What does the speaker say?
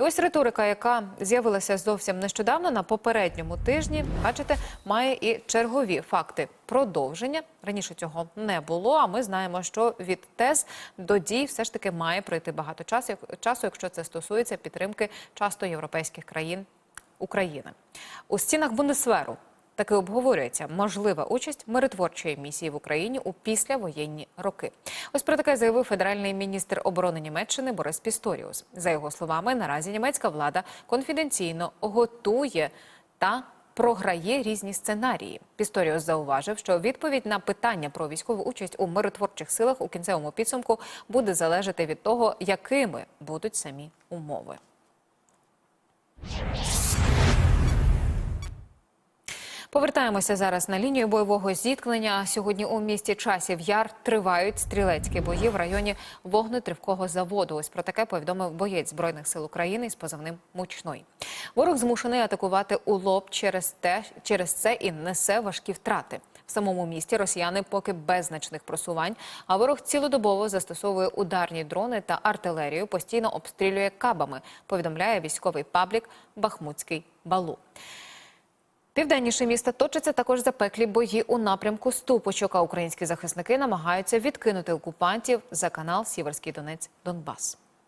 І ось риторика, яка з'явилася зовсім нещодавно на попередньому тижні, бачите, має і чергові факти продовження. Раніше цього не було. А ми знаємо, що від тез до дій все ж таки має пройти багато часу, часу, якщо це стосується підтримки часто європейських країн України. У стінах Бундесверу таки обговорюється можлива участь миротворчої місії в Україні у післявоєнні роки. Ось про таке заявив федеральний міністр оборони Німеччини Борис Пісторіус. За його словами, наразі німецька влада конфіденційно готує та програє різні сценарії. Пісторіус зауважив, що відповідь на питання про військову участь у миротворчих силах у кінцевому підсумку буде залежати від того, якими будуть самі умови. Повертаємося зараз на лінію бойового зіткнення. Сьогодні у місті Часів Яр тривають стрілецькі бої в районі вогнетривкого заводу. Ось про таке повідомив боєць збройних сил України із позивним Мучной. Ворог змушений атакувати у лоб через те, через це і несе важкі втрати. В самому місті росіяни поки без значних просувань, а ворог цілодобово застосовує ударні дрони та артилерію, постійно обстрілює кабами. Повідомляє військовий паблік Бахмутський Балу. Південніше міста точаться також запеклі бої у напрямку Ступочок, а українські захисники намагаються відкинути окупантів за канал Сіверський Донець Донбас.